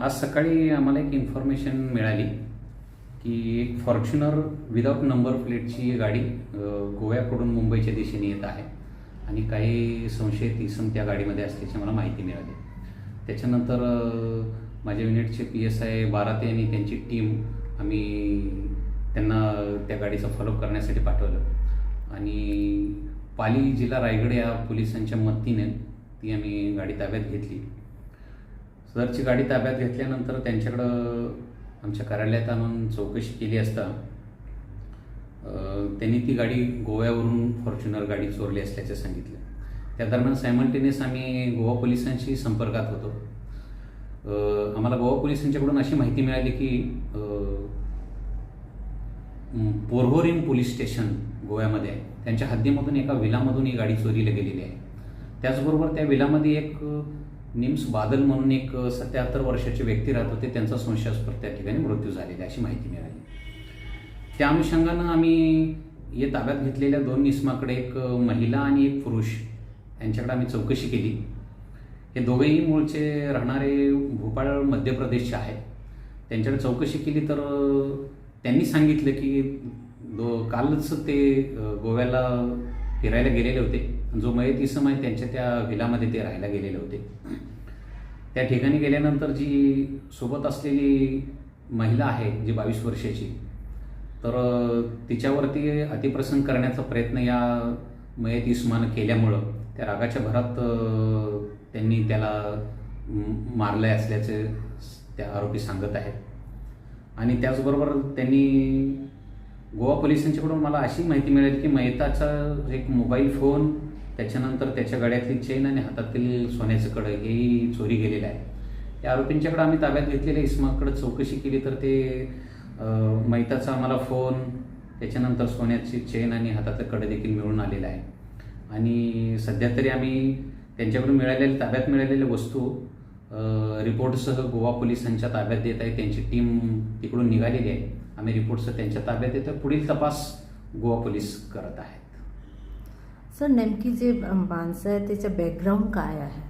आज सकाळी आम्हाला एक इन्फॉर्मेशन मिळाली की एक फॉर्च्युनर विदाउट नंबर प्लेटची गाडी गोव्याकडून मुंबईच्या दिशेने येत आहे आणि काही संशयित इसम त्या गाडीमध्ये असल्याची मला माहिती मिळाली. त्याच्यानंतर माझ्या युनिटचे पी एस आय बाराते आणि त्यांची टीम आम्ही त्यांना त्या गाडीचा फॉलोअप करण्यासाठी पाठवलं. आणि पाली जिल्हा रायगड या पोलिसांच्या मदतीने ती आम्ही गाडी ताब्यात घेतली. सदरची गाडी ताब्यात घेतल्यानंतर त्यांच्याकडं आमच्या कार्यालयात आणून चौकशी केली असता त्यांनी ती गाडी गोव्यावरून फॉर्च्युनर गाडी चोरली असल्याचे सांगितलं. त्या दरम्यान सायमल्टेनियस आम्ही गोवा पोलिसांशी संपर्कात होतो. आम्हाला गोवा पोलिसांच्याकडून अशी माहिती मिळाली की पोरहोरीम पोलीस स्टेशन गोव्यामध्ये आहे. त्यांच्या हद्दीमधून एका विलामधून ही गाडी चोरीला गेलेली आहे. त्याचबरोबर त्या विलामध्ये एक निम्स बादल म्हणून एक सत्याहत्तर वर्षाचे व्यक्ती राहत होते. त्यांचा संशयास्पद त्या ठिकाणी मृत्यू झालेला आहे, अशी माहिती मिळाली. त्या अनुषंगानं आम्ही या ताब्यात घेतलेल्या दोन निस्माकडे एक महिला आणि एक पुरुष यांच्याकडे आम्ही चौकशी केली. हे दोघेही मूळचे राहणारे भोपाळ मध्य प्रदेशचे आहेत. त्यांच्याकडे चौकशी केली तर त्यांनी सांगितलं की दो कालच ते गोव्याला फिरायला गेलेले होते. जो मयत इसम आहे त्यांच्या त्या विलामध्ये ते राहायला गेलेले होते. त्या ठिकाणी गेल्यानंतर जी सोबत असलेली महिला आहे जी बावीस वर्षाची तर तिच्यावरती अतिप्रसंग करण्याचा प्रयत्न या मयत इस्मानं केल्यामुळं त्या रागाच्या भरात त्यांनी त्याला म- मारलंय असल्याचे त्या आरोपी सांगत आहेत. आणि त्याचबरोबर त्यांनी गोवा पोलिसांच्याकडून मला अशी माहिती मिळाली की मयताचा एक मोबाईल फोन त्याच्यानंतर त्याच्या गळ्यातली चेन आणि हातातील सोन्याचं कडं हेही चोरी गेलेलं आहे. या आरोपींच्याकडे आम्ही ताब्यात घेतलेल्या इस्माकडे चौकशी केली तर ते मैताचा आम्हाला फोन त्याच्यानंतर सोन्याची चेन आणि हातातलं कडं देखील मिळून आलेलं आहे. आणि सध्या तरी आम्ही त्यांच्याकडून मिळालेल्या ताब्यात मिळालेल्या वस्तू रिपोर्टसह गोवा पोलिसांच्या ताब्यात देत आहे. त्यांची टीम तिकडून निघालेली आहे. आम्ही रिपोर्टसह त्यांच्या ताब्यात देतो पुढील तपास गोवा पोलीस करत आहेत. सर नेमकी जे माणसं आहे त्याचं बॅकग्राऊंड काय आहे?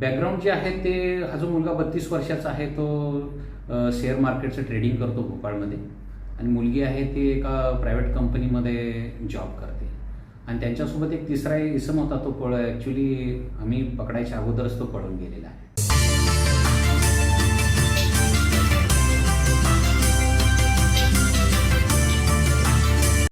बॅकग्राऊंड जे आहे ते हा जो मुलगा बत्तीस वर्षाचा आहे. तो शेअर मार्केटचं ट्रेडिंग करतो भोपाळमध्ये. आणि मुलगी आहे ती एका प्रायव्हेट कंपनीमध्ये जॉब करते. आणि त्यांच्यासोबत एक तिसरा इसम होता तो पळ ॲक्च्युली आम्ही पकडायच्या अगोदरच तो पळून गेलेला आहे.